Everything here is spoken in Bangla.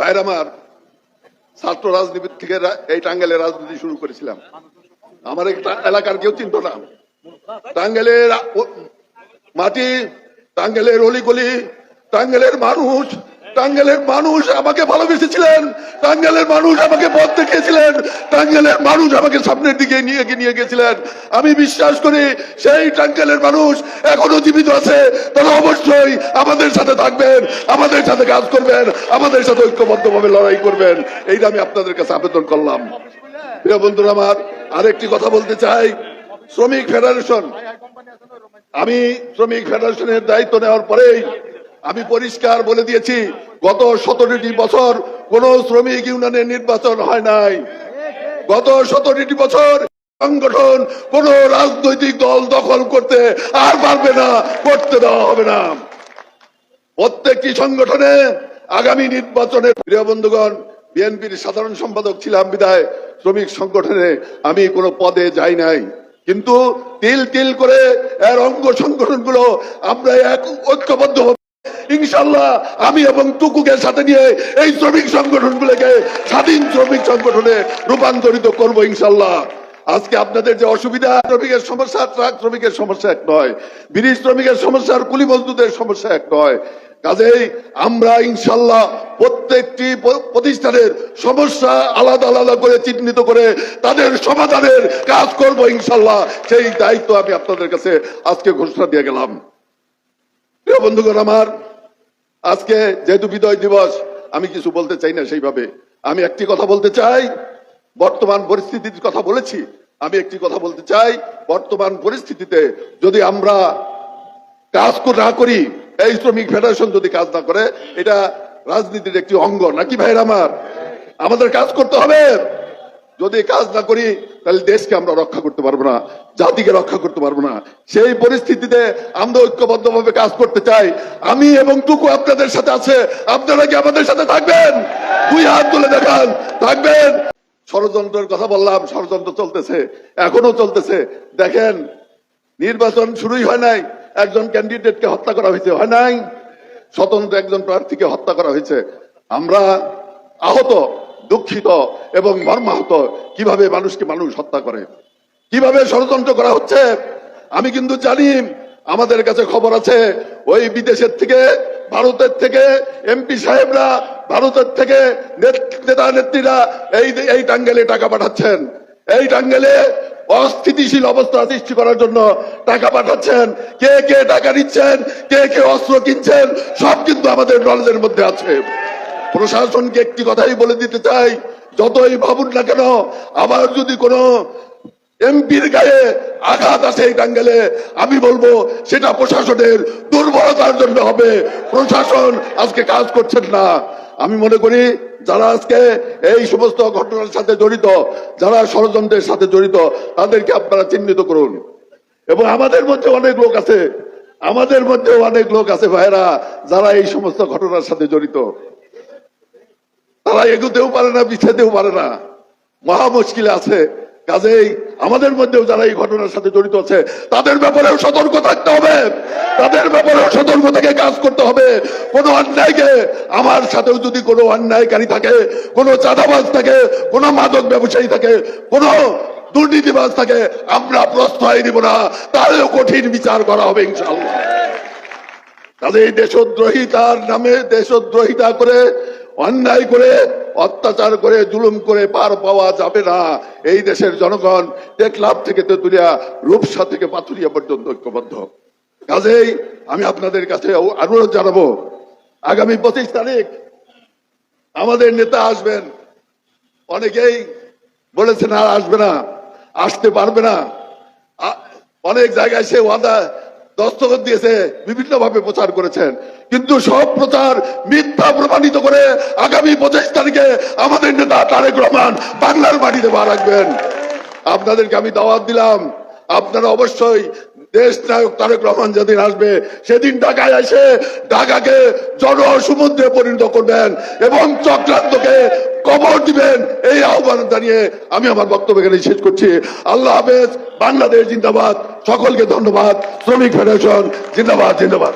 ভাইয়ের আমার ছাত্র রাজনীতি থেকে এই টাঙ্গেলের রাজনীতি শুরু করেছিলাম। আমার একটা এলাকার কেউ চিন্ত না। টাঙ্গেলের মাটি টাঙ্গেলের অলিগলি টাঙ্গেলের মানুষ টাঙ্গাইলের মানুষ আমাকে ভালোবেসেছিলেন। টাঙ্গাইলের মানুষ আমাকে পথ দেখিয়েছিলেন। টাঙ্গাইলের মানুষ আমাকে সামনের দিকে নিয়ে নিয়ে গেছিলেন। আমি বিশ্বাস করি সেই টাঙ্গাইলের মানুষ এখনও জীবিত আছে। তারা অবশ্যই আমাদের সাথে থাকবেন, আমাদের সাথে কাজ করবেন, আমাদের সাথে ঐক্যবদ্ধভাবে লড়াই করবেন। এইটা আমি আপনাদের কাছে আবেদন করলাম। প্রিয় বন্ধুরা আমার, আরেকটি কথা বলতে চাই। শ্রমিক ফেডারেশন। আমি শ্রমিক ফেডারেশনের দায়িত্ব নেওয়ার পরেই আমি পরিষ্কার বলে দিয়েছি, গত সতেরোটি বছর কোন শ্রমিক ইউনিয়নের নির্বাচন হয় নাই। গত সতেরোটি বছর সংগঠন কোন রাজনৈতিক দল দখল করতে আর পারবে না, করতে দেওয়া হবে না। প্রত্যেকটি সংগঠনে আগামী নির্বাচনের প্রিয় বন্ধুগণ, বিএনপির সাধারণ সম্পাদক ছিলাম বিদায়, শ্রমিক সংগঠনে আমি কোনো পদে যাই নাই। কিন্তু তিল তিল করে এর অঙ্গ সংগঠনগুলো আমরা এক ঐক্যবদ্ধ ইনশাল্লাহ আমি এবং টুকুকে সাথে নিয়ে এই শ্রমিক সংগঠনগুলোকে স্বাধীন শ্রমিক সংগঠনে রূপান্তরিত করব ইনশাল্লাহ আজকে আপনাদের যে অসুবিধা, শ্রমিকের সমস্যা, ট্রাক শ্রমিকের সমস্যা এক নয়, বিড়ি শ্রমিকের সমস্যা আর কুলি মজদুদের সমস্যা এক নয়। কাজেই আমরা ইনশাল্লাহ প্রত্যেকটি প্রতিষ্ঠানের সমস্যা আলাদা আলাদা করে চিহ্নিত করে তাদের সমাধানের কাজ করব ইনশাল্লাহ সেই দায়িত্ব আমি আপনাদের কাছে আজকে ঘোষণা দিয়ে গেলাম। প্রিয় বন্ধুগণ আমার আজকে যেহেতু বিদয় দিবস, আমি কিছু বলতে চাই না সেইভাবে। আমি একটি কথা বলতে চাই, বর্তমান পরিস্থিতির কথা বলেছি। আমি একটি কথা বলতে চাই, বর্তমান পরিস্থিতিতে যদি আমরা কাজ না করি, এই শ্রমিক ফেডারেশন যদি কাজ না করে, এটা রাজনীতির একটি অঙ্গ। নাকি ভাইরা আমার? আমাদের কাজ করতে হবে। যদি কাজ না করি, তাহলে দেশকে আমরা রক্ষা করতে পারব না, জাতিকে রক্ষা করতে পারব না। সেই পরিস্থিতিতে আমরা ঐক্যবদ্ধ ভাবে কাজ করতে চাই। আমি এবং টুকু আপনাদের সাথে আছে। আপনারা কি আমাদের সাথে থাকবেন? দুই হাত তুলে দেখান। থাকবেন? ষড়যন্ত্রের কথা বললাম, ষড়যন্ত্র চলতেছে, এখনও চলতেছে। দেখেন, নির্বাচন শুরুই হয় নাই। একজন ক্যান্ডিডেটকে হত্যা করা হয়েছে, হয় নাই? স্বতন্ত্র একজন প্রার্থীকে হত্যা করা হয়েছে। আমরা আহত। দুঃখিত এবং মর্মাহত কীভাবে মানুষকে মানুষ হত্যা করে। কীভাবে ষড়যন্ত্র করা হচ্ছে, আমি কিন্তু জানি, আমাদের কাছে খবর আছে, ওই বিদেশের থেকে, ভারতের থেকে, এমপি সাহেবরা ভারতের থেকে নেত- নেতা নেত্রীরা এই এই টাঙ্গেলে টাকা পাঠাচ্ছেন। এই টাঙ্গেলে অস্থিতিশীল অবস্থা সৃষ্টি করার জন্য টাকা পাঠাচ্ছেন। কে কে টাকা নিচ্ছেন, কে কে অস্ত্র কিনছেন, সব কিন্তু আমাদের নলেজের মধ্যে আছে। প্রশাসনকে একটি কথাই বলে দিতে চাই, যতই ভাবুন না কেন, আবার যদি কোনো এমপির গায়ে আঘাত আসে এই টাঙ্গেলে আমি বলব সেটা প্রশাসনের দুর্বলতার জন্য হবে। প্রশাসন আজকে কাজ করছেন না। আমি মনে করি যারা আজকে এই সমস্ত ঘটনার সাথে জড়িত, যারা ষড়যন্ত্রের সাথে জড়িত, তাদেরকে আপনারা চিহ্নিত করুন। এবং আমাদের মধ্যে অনেক লোক আছে, আমাদের মধ্যে অনেক লোক আছে ভাইরা যারা এই সমস্ত ঘটনার সাথে জড়িত। তারা এগোতেও পারে না পিছাতেও পারে না। মহা মুশকিলে আছে। কাজেই আমাদের মধ্যেও যারা এই ঘটনার সাথে জড়িত আছে, তাদের ব্যাপারেও সতর্ক থাকতে হবে। তাদের ব্যাপারেও সতর্ক থেকে কাজ করতে হবে। কোন অন্যায়কে আমার সাথেও যদি কোনো অন্যায়কারী থাকে, কোনো চাঁদাবাজ থাকে, কোনো মাদক ব্যবসায়ী থাকে, কোনো দুর্নীতিবাজ থাকে, আমরা প্রশ্রয় দিব না। তাহলেও কঠিন বিচার করা হবে ইনশাল্লাহ কাজে দেশদ্রোহিতার নামে দেশদ্রোহিতা করে অন্যায় করে, অত্যাচার করে, জুলুম করে পার পাওয়া যাবে না। এই দেশের জনগণ টেকলাভ থেকে তেতুলিয়া, রূপসা থেকে পাথুরিয়া পর্যন্ত ঐক্যবদ্ধ। কাজেই আমি আপনাদের কাছে অনুরোধ জানাব, আগামী পঁচিশ তারিখ আমাদের নেতা আসবেন। অনেকেই বলেছেন আর আসবে না, আসতে পারবে না। অনেক জায়গায় সে ওয়াদা দস্তখত দিয়েছে বিভিন্ন ভাবে প্রচার করেছেন। কিন্তু সব প্রচার মিথ্যা প্রমাণিত করে আগামী পঁচিশ তারিখে আমাদের নেতা তারেক রহমান বাংলার মাটিতে বার রাখবেন। আপনাদেরকে আমি দাওয়াত দিলাম, আপনারা অবশ্যই দেশ নায়ক তারেক রহমান যেদিন আসবে, সেদিন ঢাকায় এসে ঢাকাকে জনসমুদ্রে পরিণত করবেন এবং চক্রান্তকে কবর দিবেন এই আহ্বান জানিয়ে আমি আমার বক্তব্য এখানে শেষ করছি। আল্লাহ হাফেজ, বাংলাদেশ জিন্দাবাদ। সকলকে ধন্যবাদ। শ্রমিক ফেডারেশন জিন্দাবাদ জিন্দাবাদ।